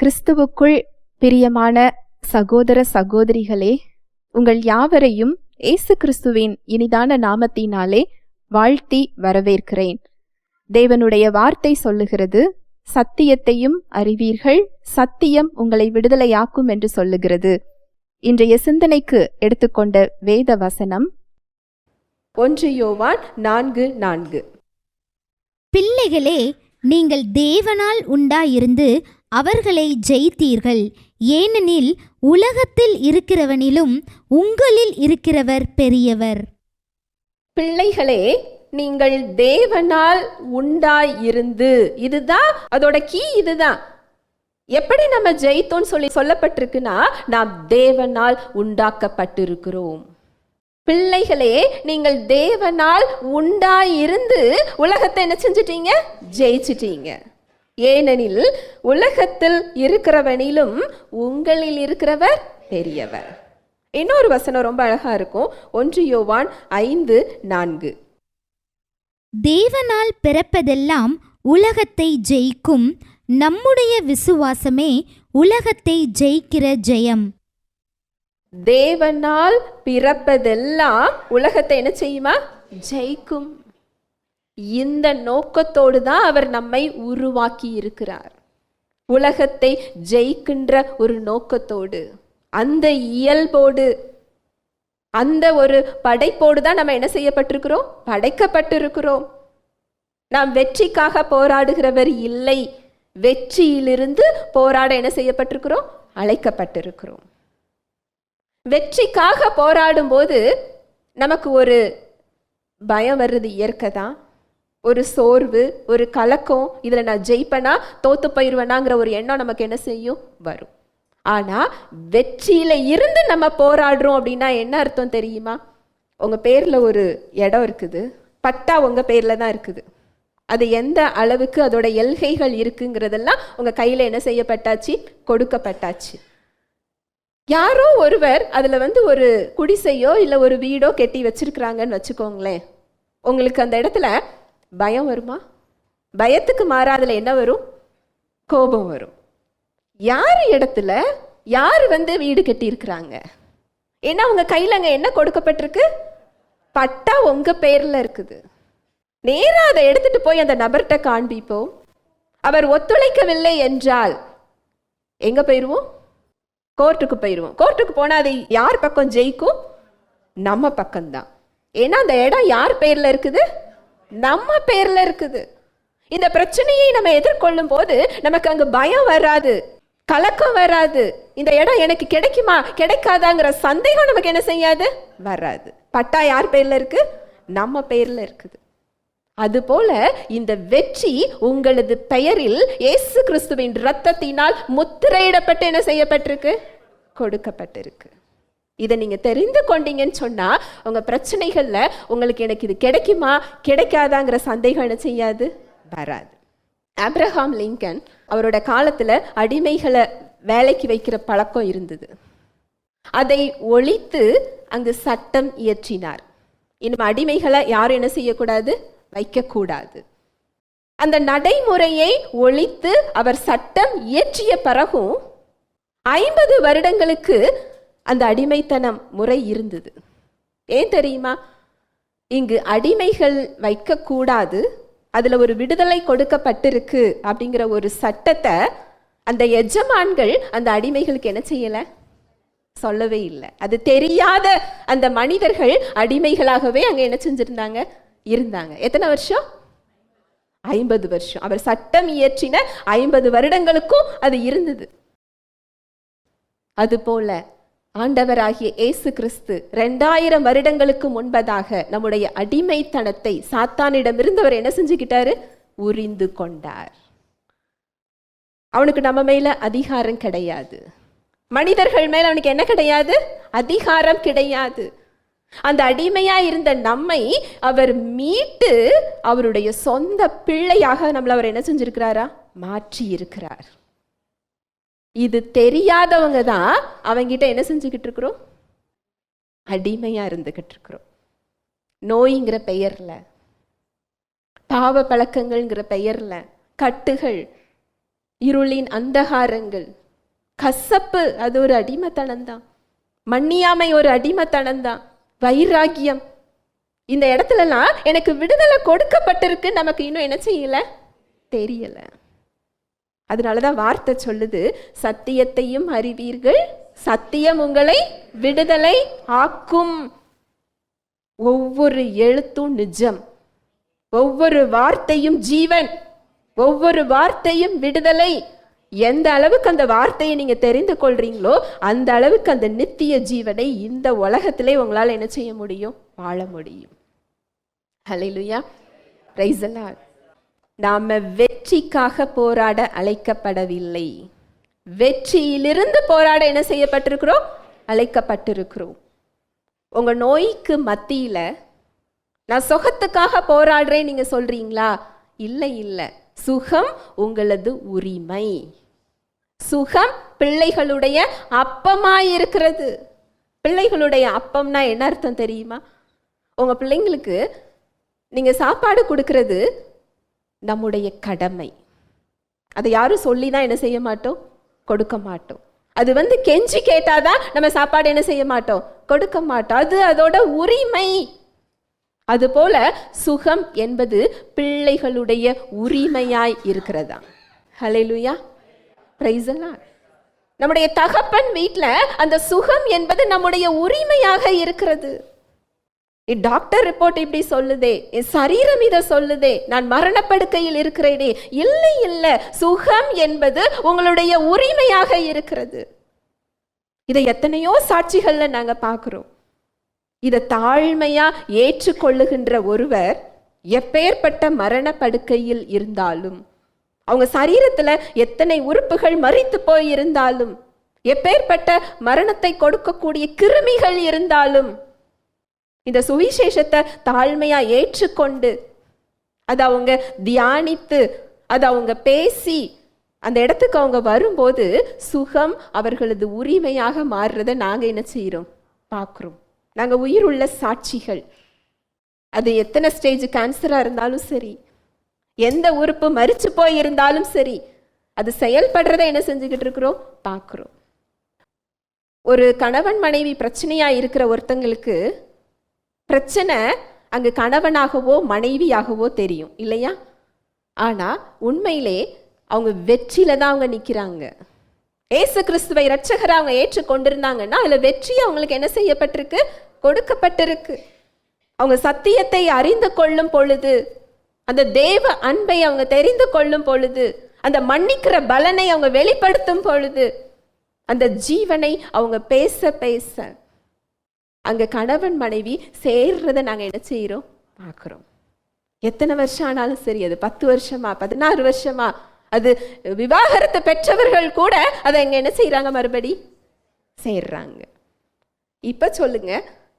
கிறிஸ்துவுக்குள் பிரியமான சகோதர சகோதரிகளே உங்கள் யாவரையும் இயேசு கிறிஸ்துவின் இனிதான நாமத்தினாலே வாழ்த்தி வரவேற்கிறேன். தேவனுடைய வார்த்தை சொல்லுகிறது சத்தியத்தையும் அறிவீர்கள் சத்தியம் உங்களை விடுதலையாக்கும் என்று சொல்லுகிறது. இன்றைய சிந்தனைக்கு எடுத்துக்கொண்ட வேத வசனம் ஒன்று யோவான் நான்கு நான்கு. பிள்ளைகளே நீங்கள் தேவனால் உண்டாயிருந்து அவர்களை ஜெயித்தீர்கள். ஏனெனில் உலகத்தில் இருக்கிறவனிலும் உங்களில் இருக்கிறவர் பெரியவர். பிள்ளைகளே நீங்கள் தேவனால் உண்டாய் இருந்து இதுதான் அதோட கீ இதுதான். எப்படி நம்ம ஜெயித்தோம்னு சொல்லி சொல்லப்பட்டிருக்குன்னா நாம் தேவனால் உண்டாக்கப்பட்டிருக்கிறோம். பிள்ளைகளே நீங்கள் தேவனால் உண்டாயிருந்து உலகத்தை என்ன செஞ்சிட்டீங்க? ஜெயிச்சிட்டீங்க. ஏனெனில் உலகத்தில் இருக்கிறவனிலும் உங்களில் இருக்கிறவர் பெரியவர். இன்னொரு வசனம் ரொம்ப அழகா இருக்கும். ஒன்று யோவான் ஐந்து நான்கு. தேவனால் பிறப்பதெல்லாம் உலகத்தை ஜெயிக்கும் நம்முடைய விசுவாசமே உலகத்தை ஜெயிக்கிற ஜெயம். தேவனால் பிறப்பதெல்லாம் உலகத்தை என்ன செய்யுமா? ஜெயிக்கும். இந்த நோக்கத்தோடு தான் அவர் நம்மை உருவாக்கி இருக்கிறார் உலகத்தை ஜெயிக்கின்ற ஒரு நோக்கத்தோடு அந்த இயல்போடு அந்த ஒரு படைப்போடு தான் நம்ம என்ன செய்யப்பட்டிருக்கிறோம்? படைக்கப்பட்டிருக்கிறோம். நாம் வெற்றிக்காக போராடுகிறவர் இல்லை. வெற்றியிலிருந்து போராட என்ன செய்யப்பட்டிருக்கிறோம்? அழைக்கப்பட்டிருக்கிறோம். வெற்றிக்காக போராடும் போது நமக்கு ஒரு பயம் வர்றது இயற்கை தான். ஒரு சோர்வு ஒரு கலக்கம் இதில் நான் ஜெயிப்பேனா தோத்து போயிடுவேனாங்கிற ஒரு எண்ணம் நமக்கு என்ன செய்யும்? வரும். ஆனால் வெற்றியில் இருந்து நம்ம போராடுறோம் அப்படின்னா என்ன அர்த்தம் தெரியுமா? உங்கள் பேரில் ஒரு இடம் இருக்குது. பட்டா உங்கள் பேரில் தான் இருக்குது. அது எந்த அளவுக்கு அதோட எல்கைகள் இருக்குங்கிறதெல்லாம் உங்கள் கையில் என்ன செய்யப்பட்டாச்சு? கொடுக்கப்பட்டாச்சு. யாரோ ஒருவர் அதில் வந்து ஒரு குடிசையோ இல்லை ஒரு வீடோ கெட்டி வச்சிருக்கிறாங்கன்னு வச்சுக்கோங்களேன். உங்களுக்கு அந்த இடத்துல பயம் வருமா? பயத்துக்கு மாறாதில் என்ன வரும்? கோபம் வரும். யார் இடத்துல யார் வந்து வீடு கட்டியிருக்கிறாங்க? ஏன்னா அவங்க கையில் அங்கே என்ன கொடுக்கப்பட்டிருக்கு? பட்டா உங்கள் பேரில் இருக்குது. நேராக அதை எடுத்துட்டு போய் அந்த நபர்கிட்ட காண்பிப்போம். அவர் ஒத்துழைக்கவில்லை என்றால் எங்கே போயிடுவோம் கோர்ட்டுக்கு போயிடுவோம் கோர்ட்டுக்கு போனால் அது யார் பக்கம் ஜெயிக்கும்? நம்ம பக்கம்தான். ஏன்னா அந்த இடம் யார் பேரில் இருக்குது? நம்ம பேரில் இருக்குது. இந்த பிரச்சனையை நம்ம எதிர்கொள்ளும் போது நமக்கு அங்கே பயம் வராது கலக்கம் வராது. இந்த இடம் எனக்கு கிடைக்குமா கிடைக்காதாங்கிற சந்தேகம் நமக்கு என்ன செய்யாது? வராது. பட்டா யார் பேரில் இருக்கு? நம்ம பேரில் இருக்குது. அதுபோல இந்த வெற்றி உங்களது பெயரில் இயேசு கிறிஸ்துவின் இரத்தத்தினால் முத்திரையிடப்பட்டு என்ன செய்யப்பட்டிருக்கு? கொடுக்கப்பட்டிருக்கு. இதை நீங்க தெரிந்து கொண்டீங்கன்னு சொன்னா உங்க பிரச்சனைகள்ல உங்களுக்கு எனக்கு இது கிடைக்குமா? கிடைக்காதாங்கிற சந்தேகம் என்ன செய்யாது? வராது. ஆப்ரஹாம் லிங்கன் அவரோட காலத்துல அடிமைகளை வேலைக்கு வைக்கிற பழக்கம் இருந்தது. அதை ஒழித்து அங்கு சட்டம் இயற்றினார். இன்னும் அடிமைகளை யாரும் என்ன செய்யக்கூடாது? வைக்கக்கூடாது. அந்த நடைமுறையை ஒழித்து அவர் சட்டம் இயற்றிய பிறகும் ஐம்பது வருடங்களுக்கு அந்த அடிமைத்தனம் முறை இருந்தது. ஏன் தெரியுமா? இங்கு அடிமைகள் வைக்கக்கூடாது அதில் ஒரு விடுதலை கொடுக்கப்பட்டிருக்கு அப்படிங்கிற ஒரு சட்டத்தை அந்த எஜமான்கள் அந்த அடிமைகளுக்கு என்ன செய்யலை? சொல்லவே இல்லை. அது தெரியாத அந்த மனிதர்கள் அடிமைகளாகவே அங்கே என்ன செஞ்சிருந்தாங்க? இருந்தாங்க. எத்தனை வருஷம்? ஐம்பது வருஷம். அவர் சட்டம் இயற்றின ஐம்பது வருடங்களுக்கும் அது இருந்தது. அதுபோல ஆண்டவராகிய இயேசு கிறிஸ்து ரெண்டாயிரம் வருடங்களுக்கு முன்பதாக நம்முடைய அடிமைத்தனத்தை சாத்தானிடமிருந்து அவர் என்ன செஞ்சுக்கிட்டாரு? உரிந்து கொண்டார். அவனுக்கு நம்ம மேல அதிகாரம் கிடையாது. மனிதர்கள் மேல அவனுக்கு என்ன கிடையாது? அதிகாரம் கிடையாது. அந்த அடிமையா இருந்த நம்மை அவர் மீட்டு அவருடைய சொந்த பிள்ளையாக நம்மள அவர் என்ன செஞ்சிருக்கிறாரா? மாற்றி இருக்கிறார் இது தெரியாதவங்க தான் அவங்கிட்ட என்ன செஞ்சுக்கிட்டு இருக்கிறோம்? அடிமையாக இருந்துக்கிட்டு இருக்கிறோம். நோய்ங்கிற பெயரில் பாவ பழக்கங்கள்ங்கிற பெயரில் கட்டுகள் இருளின் அந்தகாரங்கள் கசப்பு அது ஒரு அடிமைத்தனம்தான் மன்னியாமை ஒரு அடிமைத்தனம்தான் வைராக்கியம் இந்த இடத்துலலாம் எனக்கு விடுதலை கொடுக்கப்பட்டிருக்கு நமக்கு இன்னும் என்ன செய்யலை? தெரியலை. அதனால தான் வார்த்தை சொல்லுது சத்தியத்தையும் அறிவீர்கள் சத்தியம் உங்களை விடுதலை ஆக்கும். ஒவ்வொரு எழுத்தும் நிஜம் ஒவ்வொரு வார்த்தையும் ஜீவன் ஒவ்வொரு வார்த்தையும் விடுதலை. எந்த அளவுக்கு அந்த வார்த்தையை நீங்க தெரிந்து கொள்றீங்களோ அந்த அளவுக்கு அந்த நித்திய ஜீவனை இந்த உலகத்திலே உங்களால் என்ன செய்ய முடியும்? வாழ முடியும். ஹalleluya. பிரைஸ் நாம வெற்றிக்காக போராட அழைக்கப்படவில்லை. வெற்றியிலிருந்து போராட என்ன செய்யப்பட்டிருக்கிறோம்? அழைக்கப்பட்டிருக்கிறோம். உங்க நோய்க்கு மத்தியில நான் சுகத்துக்காக போராடுறேன் நீங்க சொல்றீங்களா? இல்லை இல்லை. சுகம் உங்களது உரிமை. சுகம் பிள்ளைகளுடைய அப்பமாக இருக்கிறது பிள்ளைகளுடைய அப்பம்னா என்ன அர்த்தம் தெரியுமா? உங்க பிள்ளைங்களுக்கு நீங்க சாப்பாடு கொடுக்கறது நம்முடைய கடமை. அதை யாரும் சொல்லி தான் என்ன செய்ய மாட்டோம்? கொடுக்க மாட்டோம். அது வந்து கெஞ்சி கேட்டாதான் நம்ம சாப்பாடு என்ன செய்ய மாட்டோம்? கொடுக்க மாட்டோம். அது அதோட உரிமை. அதுபோல சுகம் என்பது பிள்ளைகளுடைய உரிமையாய் இருக்கிறதா? ஹலெலுயா பிரைசலா நம்முடைய தகப்பன் வீட்டில் அந்த சுகம் என்பது நம்முடைய உரிமையாக இருக்கிறது. என் டாக்டர் ரிப்போர்ட் இப்படி சொல்லுதே என் சரீரம் இதை சொல்லுதே நான் மரணப்படுக்கையில் இருக்கிறேனே. இல்லை இல்லை. சுகம் என்பது உங்களுடைய உரிமையாக இருக்கிறது. இதை எத்தனையோ சாட்சிகள்ல நாங்க பார்க்கிறோம். இதை தாழ்மையா ஏற்றுக்கொள்ளுகின்ற ஒருவர் எப்பேற்பட்ட மரணப்படுக்கையில் இருந்தாலும் அவங்க சரீரத்துல எத்தனை உறுப்புகள் மறித்து போய் இருந்தாலும் எப்பேற்பட்ட மரணத்தை கொடுக்கக்கூடிய கிருமிகள் இருந்தாலும் இந்த சுவிசேஷத்தை தாழ்மையா ஏற்றுக்கொண்டு அதை அவங்க தியானித்து அதை அவங்க பேசி அந்த இடத்துக்கு அவங்க வரும்போது சுகம் அவர்களது உரிமையாக மாறுறதை நாங்க என்ன செய்கிறோம் பார்க்குறோம் நாங்க உயிருள்ள சாட்சிகள். அது எத்தனை ஸ்டேஜ் கேன்சரா இருந்தாலும் சரி எந்த உறுப்பு மரிச்சு போய் இருந்தாலும் சரி அது செயல்படுறதை என்ன செஞ்சுக்கிட்டு இருக்கிறோம்? பார்க்குறோம் ஒரு கணவன் மனைவி பிரச்சனையா இருக்கிற ஒருத்தங்களுக்கு பிரச்சனை அங்கு கணவனாகவோ மனைவியாகவோ தெரியும் இல்லையா? ஆனால் உண்மையிலே அவங்க வெற்றியில தான் அவங்க நிற்கிறாங்க ஏசு கிறிஸ்துவை ரட்சகரை அவங்க ஏற்றுக்கொண்டிருந்தாங்கன்னா அதில் வெற்றி அவங்களுக்கு என்ன செய்யப்பட்டிருக்கு? கொடுக்கப்பட்டிருக்கு. அவங்க சத்தியத்தை அறிந்து கொள்ளும் பொழுது அந்த தேவ அன்பை அவங்க தெரிந்து கொள்ளும் பொழுது அந்த மன்னிக்கிற பலனை அவங்க வெளிப்படுத்தும் பொழுது அந்த ஜீவனை அவங்க பேச பேச அங்கே கணவன் மனைவி சேர்றதை நாங்கள் என்ன செய்கிறோம் பார்க்குறோம். எத்தனை வருஷம் ஆனாலும் சரி அது பத்து வருஷமா பதினாறு வருஷமா அது விவாகரத்தை பெற்றவர்கள் கூட அதை அங்கே என்ன செய்கிறாங்க மறுபடி? சேர்றாங்க. இப்போ சொல்லுங்க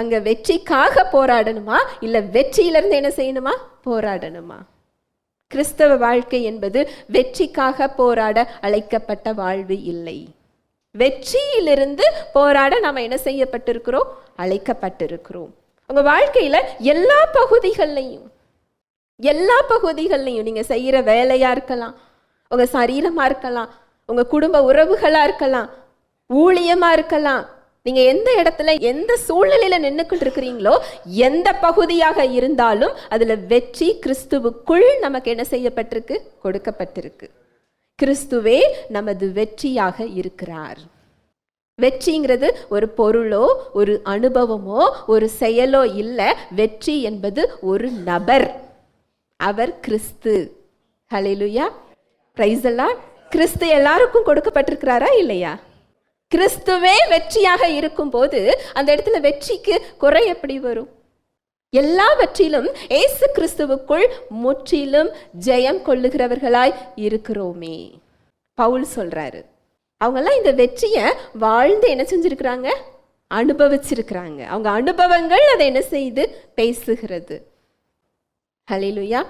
அங்கே வெற்றிக்காக போராடணுமா? இல்லை வெற்றியிலிருந்து என்ன செய்யணுமா? போராடணுமா? கிறிஸ்தவ வாழ்க்கை என்பது வெற்றிக்காக போராட அழைக்கப்பட்ட வாழ்வு இல்லை. வெற்றியிலிருந்து போராட நாம் என்ன செய்யப்பட்டிருக்கிறோம்? அழைக்கப்பட்டிருக்கிறோம். உங்கள் வாழ்க்கையில் எல்லா பகுதிகள்லையும் எல்லா பகுதிகள்லையும் நீங்கள் செய்கிற வேலையாக இருக்கலாம் உங்கள் சரீரமாக இருக்கலாம் உங்கள் குடும்ப உறவுகளாக இருக்கலாம் ஊழியமாக இருக்கலாம் நீங்கள் எந்த இடத்துல எந்த சூழ்நிலையில் நின்றுக்கிட்டு இருக்கிறீங்களோ எந்த பகுதியாக இருந்தாலும் அதில் வெற்றி கிறிஸ்துவுக்குள் நமக்கு என்ன செய்யப்பட்டிருக்கு? கொடுக்கப்பட்டிருக்கு. கிறிஸ்துவே நமது வெற்றியாக இருக்கிறார். வெற்றிங்கிறது ஒரு பொருளோ ஒரு அனுபவமோ ஒரு செயலோ இல்லை. வெற்றி என்பது ஒரு நபர். அவர் கிறிஸ்து. ஹலெலுயா பிரைஸ் எல்லாம் கிறிஸ்து எல்லாருக்கும் கொடுக்கப்பட்டிருக்கிறாரா இல்லையா? கிறிஸ்துவே வெற்றியாக இருக்கும்போது அந்த இடத்துல வெற்றிக்கு குறை எப்படி வரும்? எல்லாவற்றிலும் ஏசு கிறிஸ்துவுக்குள் முற்றிலும் ஜெயம் கொள்ளுகிறவர்களாய் இருக்கிறோமே. பவுல் சொல்றாரு. அவங்கெல்லாம் இந்த வெற்றியை வாழ்ந்து என்ன செஞ்சிருக்கிறாங்க? அனுபவிச்சிருக்கிறாங்க. அவங்க அனுபவங்கள் அதை என்ன செய்து பேசுகிறது. ஹலிலுயா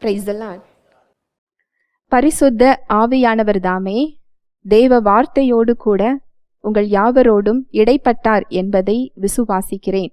praise பரிசுத்த ஆவியானவர் தாமே தேவ வார்த்தையோடு கூட உங்கள் யாவரோடும் இடைப்பட்டார் என்பதை விசுவாசிக்கிறேன்.